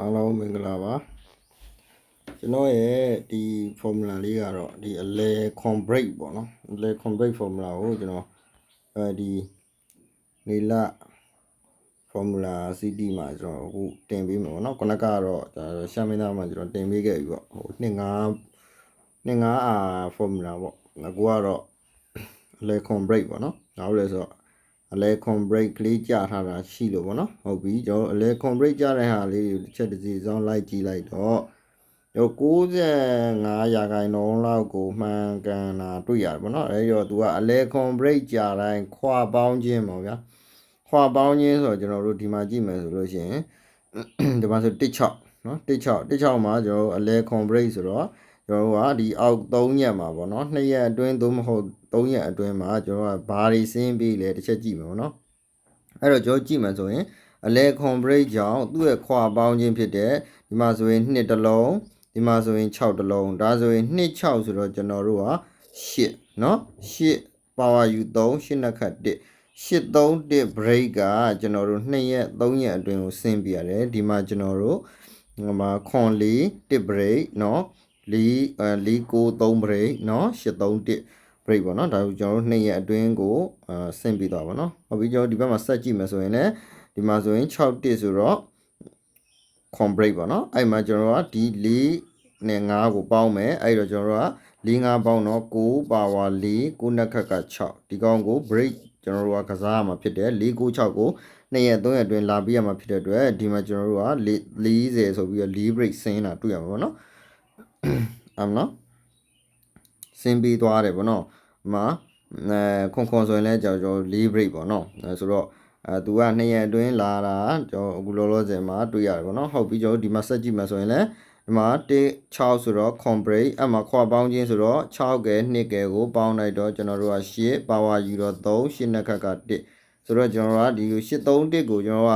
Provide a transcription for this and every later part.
အားလုံးမင်္ဂလာပါကျွန်တော်ရဲ့ဒီ formula လေးကတော့ဒီအလဲ complete ပေါ့နော်အလဲ complete formula ကိုကျွန်တော်အဲဒီနေလ formula cd မှာကျွန်တော်အခုတင်ပေးမှာပေါ့နော်ခုနကတော့ဒါရှာမင်းသားမှာကျွန်တော်တင်ပေးခဲ့ပြီပေါ့ဟိုနှစ်ငါးနှစ်ငါးအာ formula ပေါ့အခုကတော့အလဲ complete ပေါ့နော်နောက်လဲဆိုတော့ အလဲ complete ကလေးကြာထားတာရှိလို့ပေါ့နော်ဟုတ်ပြီကျွန်တော်အလဲ complete ကြာတဲ့ဟာလေးကိုတစ်ချက်တစ်စီစောင်းလိုက်ကြည့်လိုက်တော့ရော95ရာခိုင်နှုန်းလောက်ကိုမှန်ကန်တာတွေ့ရတယ်ပေါ့နော်အဲဒီတော့သူကအလဲ complete ကြာတိုင်းခွာပေါင်းခြင်းပေါ့ဗျာခွာပေါင်းခြင်းဆိုတော့ကျွန်တော်တို့ဒီမှာကြည့်မယ်ဆိုလို့ရှိရင်ဒီမှာဆို16နော်16 16မှာကျွန်တော်တို့အလဲ complete ဆိုတော့ ကျွန်တော်တို့ကဒီအောက်3ရက်မှာပေါ့နော်2ရက်အတွင်းသို့မဟုတ်3ရက်အတွင်းမှာကျွန်တော်ကဘာတွေစင်းပြီးလဲတစ်ချက်ကြည့်မယ်ပေါ့နော်အဲ့တော့ကျွန်တော်ကြည့်မှဆိုရင်အလဲ complete ကြောင့်သူ့ရဲ့ခွာပေါင်းခြင်းဖြစ်တဲ့ဒီမှာဆိုရင်2တလုံးဒီမှာဆိုရင်6တလုံးဒါဆိုရင်2 6ဆိုတော့ကျွန်တော်တို့က8เนาะ8 power u 3 8နှစ်ခတ်1 831 break ကကျွန်တော်တို့2ရက်3ရက်အတွင်းကိုဆင်းပြရတယ်ဒီမှာကျွန်တော်တို့ဟိုမှာခွန်လေး1 break เนาะ လီအဲလီကို3 break เนาะ831 break ပေါ့เนาะဒါကိုကျွန်တော်တို့2ရက်အတွင်းကိုအာဆင်းပြီးသွားပါเนาะဟုတ်ပြီကျွန်တော်ဒီဘက်မှာဆက်ကြည့်မယ်ဆိုရင်လည်းဒီမှာဆိုရင်6တစ်ဆိုတော့ com break ပေါ့เนาะအဲ့မှာကျွန်တော်ကဒီ4နဲ့5ကိုပေါင်းမယ်အဲ့တော့ကျွန်တော်တို့က4 5ပေါင်းတော့9 power 4 9နှစ်ခက်က6ဒီကောင်ကို break ကျွန်တော်တို့ကကစားရမှာဖြစ်တယ်4 9 6ကို2ရက်3ရက်အတွင်းလာပြီးရမှာဖြစ်တဲ့အတွက်ဒီမှာကျွန်တော်တို့က40ဆိုပြီးတော့4 break ဆင်းတာတွေ့ရမှာပေါ့เนาะ အမနော်ဆင်းပြီးသွားတယ်ဗောနော်အမအဲခွန်ခွန်ဆိုရင်လည်းကျွန်တော် leave break ဗောနော်ဆိုတော့အဲသူကနှစ်ရက်အတွင်းလာတာကျွန်တော်အခုလောလောဆယ်မှာတွေ့ရတယ်ဗောနော်ဟုတ်ပြီကျွန်တော်ဒီမှာဆက်ကြည့်မှာဆိုရင်လည်းဒီမှာ6ဆိုတော့ compare အမှာခွာပေါင်းခြင်းဆိုတော့6ကဲ2ကဲကိုပေါင်းလိုက်တော့ကျွန်တော်တို့က8 power ယူတော့3 8နှစ်ခက်က1ဆိုတော့ကျွန်တော်ကဒီ831ကိုကျွန်တော်က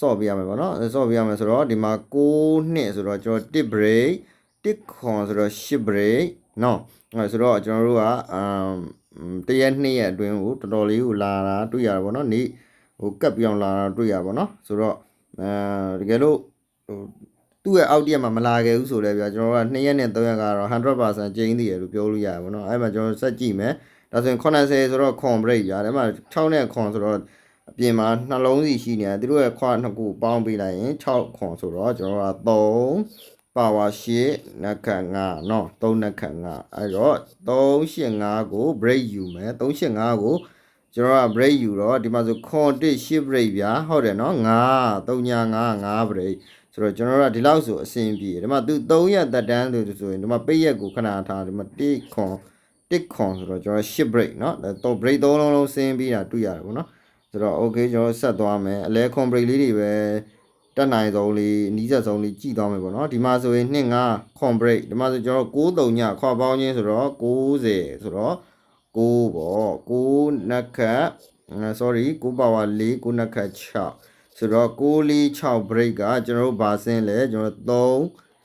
ဆော့ပြရမယ်ပေါ့နော်ဆော့ပြရမယ်ဆိုတော့ဒီမှာ6နှစ်ဆိုတော့ကျွန်တော်1 break 1ခွန်ဆိုတော့8 break နော်အဲဆိုတော့ကျွန်တော်တို့ကအမ်တရက်2ရက်အတွင်းကိုတော်တော်လေးကိုလာတာတွေ့ရတာပေါ့နော်နေ့ဟိုကပ်ပြောင်းလာတာတွေ့ရပါတော့ဆိုတော့အဲတကယ်လို့ဟိုသူ့ရဲ့အောက်တရက်မှာမလာခဲ့ဘူးဆိုလဲဗျာကျွန်တော်က2ရက်နဲ့3ရက်ကတော့100%ကျင်းသေးတယ်လို့ပြောလို့ရတယ်ပေါ့နော်အဲ့မှာကျွန်တော်စက်ကြည့်မယ်ဒါဆိုရင်80ဆိုတော့ con break ဗျာဒါမှ6နဲ့ con ဆိုတော့အပြင်မှာနှလုံးစီရှိနေတယ်သူတို့ရဲ့ခွာနှစ်ခုပေါင်းပေးလိုက်ရင်6ခွန်ဆိုတော့ကျွန်တော်က3 power 8နက်ခတ်5เนาะ3နက်ခတ်5အဲ့တော့385ကို break ယူမယ်385ကိုကျွန်တော်က break ယူတော့ဒီမှာဆို content shift break ဗျာဟုတ်တယ်နော်9 395 5 break ဆိုတော့ကျွန်တော်တို့ကဒီလောက်ဆိုအဆင်ပြေဒီမှာသူ3ရက်သက်တမ်းဆိုဆိုရင်ဒီမှာပိတ်ရက်ကိုခဏထားဒီမှာ1ခွန်1ခွန်ဆိုတော့ကျွန်တော် shift break เนาะတော့ break 3လုံးလုံးဆင်းပြီးတာတွေ့ရတယ်ပေါ့နော်ဆိုတော့ okay ကျွန်တော်ဆက်သွားမယ်အလဲ con break လေးတွေပဲ တက်နိုင်ဆုံးလေးအနီးစပ်ဆုံးလေးကြည့်သွားမယ်ပေါ့နော်ဒီမှာဆိုရင်2 5 con break ဒီမှာဆိုကျွန်တော်9 3ညခွာပေါင်းခြင်းဆိုတော့90ဆိုတော့6ပေါ့6နှစ်ခတ် sorry 6 power 4 6နှစ်ခတ်6ဆိုတော့6 4 6 break ကကျွန်တော်တို့ဘာဆင်းလဲကျွန်တော်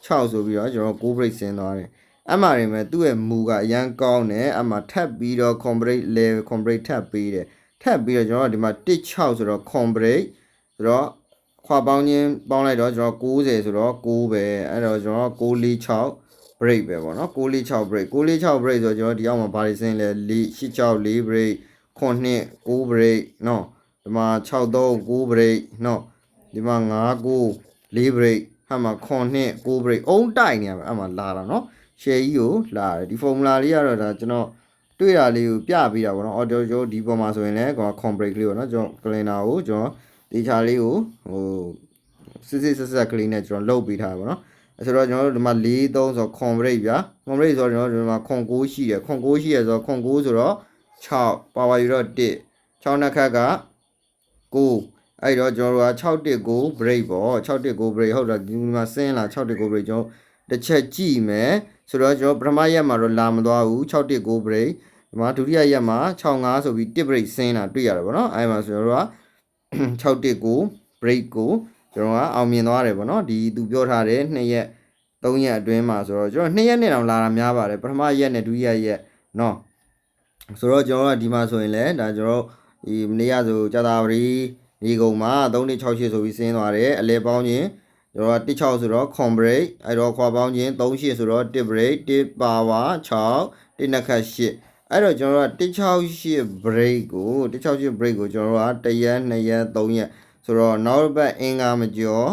3 6ဆိုပြီးတော့ကျွန်တော်9 break ဆင်းသွားတယ်အမှရင်မဲ့သူ့ရဲ့မူကအရန်ကောင်းတယ်အမှထပ်ပြီးတော့ complete level complete ထပ်ပြီးတယ်ထပ်ပြီးတော့ကျွန်တော်ဒီမှာ1 6ဆိုတော့ complete ဆိုတော့ ခွာပေါင်းခြင်းပေါင်းလိုက်တော့ကျွန်တော်90ဆိုတော့9ပဲအဲ့တော့ကျွန်တော်6 4 6 break ပဲပေါ့နော်646 break 646 break ဆိုတော့ကျွန်တော်ဒီအောက်မှာဘာတွေစင်းလဲ4 4 break 9 9 break နော်ဒီမှာ63 9 break နော်ဒီမှာ5 9 4 break ဟာမှာ9 9 break အုံးတိုက်နေရပါအဲ့မှာလာတာနော်ရှယ်ကြီးကိုလာတယ်ဒီ formula လေးကတော့ဒါကျွန်တော်တွေ့တာလေးကိုပြပေးတာပေါ့နော် audio ကျွန်တော်ဒီပေါ်မှာဆိုရင်လည်းကျွန်တော် com break လေးပေါ့နော်ကျွန်တော် calendar ကိုကျွန်တော် ဒီချာလေးကိုဟိုစစ်စစ်ဆက်ဆက်ကလေးနဲ့ကျွန်တော်လုတ်ပေးထားပါတော့ဆိုတော့ကျွန်တော်တို့ဒီမှာ4 3ဆို convert ဗျာ convert ဆိုတော့ကျွန်တော်တို့ဒီမှာခွန်9ရှိတယ်ခွန်9ရှိရဆိုတော့ခွန်9ဆိုတော့6 power ယူတော့1 6နှစ်ခက်က9အဲ့တော့ကျွန်တော်တို့က6တစ်ကို break ပေါ့6တစ်ကို break ဟုတ်တယ်ဒီမှာဆင်းလာ6တစ်ကို break ကျွန်တော်တစ်ချက်ကြည့်မယ်ဆိုတော့ကျွန်တော်ပထမရက်မှာတော့လာမသွားဘူး6တစ်ကို break ဒီမှာဒုတိယရက်မှာ65ဆိုပြီး1 break ဆင်းလာတွေ့ရတယ်ပေါ့နော်အဲ့မှာဆိုတော့ 6တစ်ကို break ကိုကျွန်တော်ကအောင်မြင်သွားတယ်ပေါ့နော်ဒီသူပြောထားတဲ့2ရက်3ရက်အတွင်းမှာဆိုတော့ကျွန်တော်2ရက်နဲ့တောင်လာတာများပါတယ်ပထမရက်နဲ့ဒုတိယရက်เนาะဆိုတော့ကျွန်တော်ကဒီမှာဆိုရင်လည်းဒါကျွန်တော်ဒီမနေ့ကဆိုကြာတာပရီဒီကုံမှာ3.68ဆိုပြီးဆင်းသွားတယ်အလဲပေါင်းခြင်း ကျွန်တော်က16ဆိုတော့ con break အဲ့တော့ခွာပေါင်းခြင်း38ဆိုတော့1 break 1 power 6 1နှစ်ခတ်8 အဲ့တော့ကျွန်တော်က168 break ကို168 break ကိုကျွန်တော်က1ရက်2ရက်3ရက်ဆိုတော့နောက်တစ်ပတ်အင်္ဂါမကျော်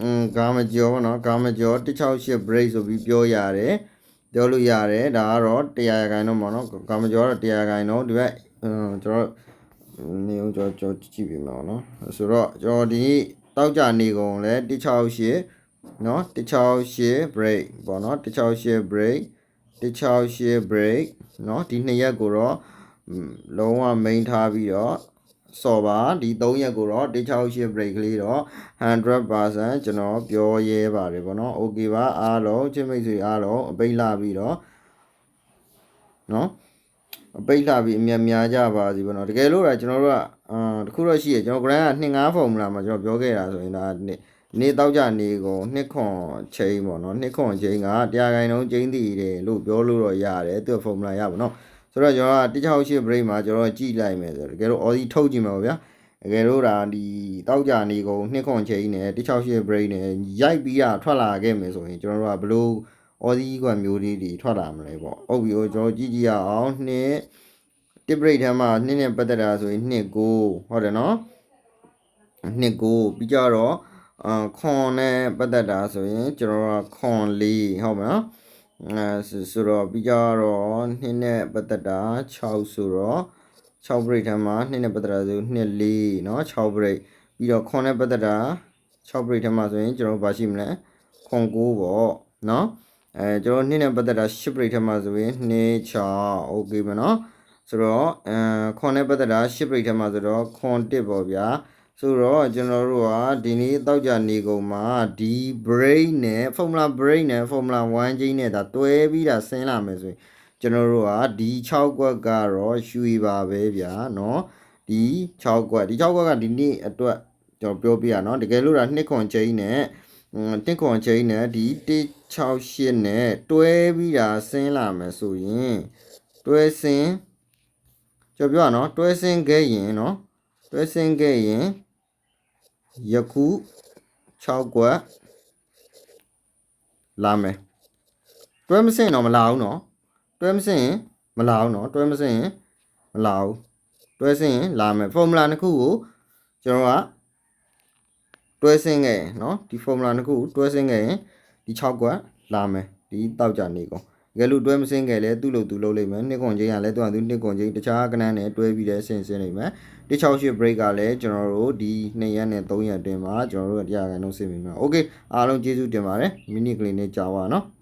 อืมဂါမကျော်ပေါ့နော်ဂါမကျော်168 break ဆိုပြီးပြောရတယ်ပြောလို့ရတယ်ဒါကတော့100ရာခိုင်နှုန်းပေါ့နော်ဂါမကျော်ကတော့100ရာခိုင်နှုန်းဒီဘက်อืมကျွန်တော်နေအောင်ကျွန်တော်ကြည့်ပြမယ်ပေါ့နော်ဆိုတော့ကျွန်တော်ဒီတောက်ကြနေကုန်လဲ168เนาะ168 break ပေါ့เนาะ168 break 168 break เนาะဒီနှစ်ရက်ကိုတော့อืมလုံးဝ main ထားပြီးတော့စော်ပါဒီ3ရက်ကိုတော့168 break ကလေးတော့100%ကျွန်တော်ပြောရဲပါတယ်ပေါ့เนาะ okay ပါအားလုံးချင်းမိတ်ဆွေအားလုံးအပိတ်လာပြီးတော့เนาะအပိတ်လာပြီးအမြတ်များကြပါစီပေါ့เนาะတကယ်လို့ဒါကျွန်တော်တို့ကအာတခုတော့ရှိရကျွန်တော် grand က2-5 formula မှာကျွန်တော်ပြောခဲ့တာဆိုရင်ဒါ နေ့နေ့တောက်ကြနေကုန်နှစ်ခွန်ချိန်ပေါ့နော်နှစ်ခွန်ချိန်ကတရားခိုင်နှုန်းချိန်တည်တယ်လို့ပြောလို့တော့ရတယ်သူက formula ရပါတော့ဆိုတော့ကျွန်တော်က168 break မှာကျွန်တော်ကြည့်လိုက်မယ်ဆိုတော့တကယ်လို့ Aussie ထုတ်ကြည့်မှာပါဗျာတကယ်လို့ဒါဒီတောက်ကြနေကုန်နှစ်ခွန်ချိန်နဲ့168 break နဲ့ရိုက်ပြီးတော့ထွက်လာခဲ့မယ်ဆိုရင်ကျွန်တော်တို့ကဘလို့ Aussie ကမျိုးလေးတွေထွက်လာမလဲပေါ့ဟုတ်ပြီကျွန်တော်ကြည့်ကြည့်ရအောင်နှစ်တစ် break ထဲမှာနှစ်နဲ့ပတ်သက်တာဆိုရင်နှစ်ကိုဟုတ်တယ်နော်နှစ်ကိုပြီးကြတော့အာ ခွန်နဲ့ပတ်သက်တာဆိုရင်ကျွန်တော်ကခွန်လေးဟုတ်မလားအဲဆိုဆိုတော့ပြီးကြတော့နှစ်နဲ့ပတ်သက်တာ6ဆိုတော့6 break ထဲမှာနှစ်နဲ့ပတ်သက်တာဆိုနှစ်လေးเนาะ6 break ပြီးတော့ခွန်နဲ့ပတ်သက်တာ6 break ထဲမှာဆိုရင်ကျွန်တော်ဘာရှိမလဲခွန်9ပေါ့เนาะအဲကျွန်တော်နှစ်နဲ့ပတ်သက်တာ10 break ထဲမှာဆိုရင်2 6 okay မနော်ဆိုတော့အဲခွန်နဲ့ပတ်သက်တာ10 break ထဲမှာဆိုတော့ခွန်1ပေါ့ဗျာ ဆိုတော့ကျွန်တော်တို့ကဒီနေ့တောက်ကြနေကုန်မှာဒီ brain နဲ့ formula brain နဲ့ formula 1ချင်းနဲ့ဒါတွဲပြီးတာဆင်းလာမယ်ဆိုရင်ကျွန်တော်တို့ကဒီ6ကွက်ကတော့ရွှေပါပဲဗျာเนาะဒီ6ကွက်ဒီ6ကွက်ကဒီနေ့အတွက်ကျွန်တော်ပြောပြရเนาะတကယ်လို့ဒါနှစ်ခွန်ချင်းနဲ့တစ်ခွန်ချင်းနဲ့ဒီ168နဲ့တွဲပြီးတာဆင်းလာမယ်ဆိုရင်တွဲဆင်းကျွန်တော်ပြောရနော်တွဲဆင်းခဲ့ရင်နော်တွဲဆင်းခဲ့ရင် ယခု6ကွက်လာမယ်တွဲမစင်တော့မလာဘူးနော်တွဲမစင်ရင်မလာဘူးနော်တွဲမစင်ရင်မလာဘူးတွဲစင်ရင်လာမယ် formula တစ်ခုကိုကျွန်တော်ကတွဲစင်းခဲ့ရင်เนาะဒီ formula တစ်ခုကိုတွဲစင်းခဲ့ရင်ဒီ6ကွက်လာမယ်ဒီတောက်ကြနေကုန် တကယ်လို့တွဲမစင်းခဲ့လဲသူ့လို့သူလုပ်လိမ့်မယ်နှစ်ခွန်ချင်းကလည်းသူကသူနှစ်ခွန်ချင်းတခြားကနန်းနဲ့တွဲပြီးတဲ့အဆင်ဆင်းလိမ့်မယ်168 break ကလည်းကျွန်တော်တို့ဒီ2ရက်နဲ့3ရက်အတွင်းမှာကျွန်တော်တို့တရားကန်လုံးဆင်ပြီးမှာ okay အားလုံးကျေးဇူးတင်ပါတယ်မိနစ်ကလေးနဲ့ကြာပါနော်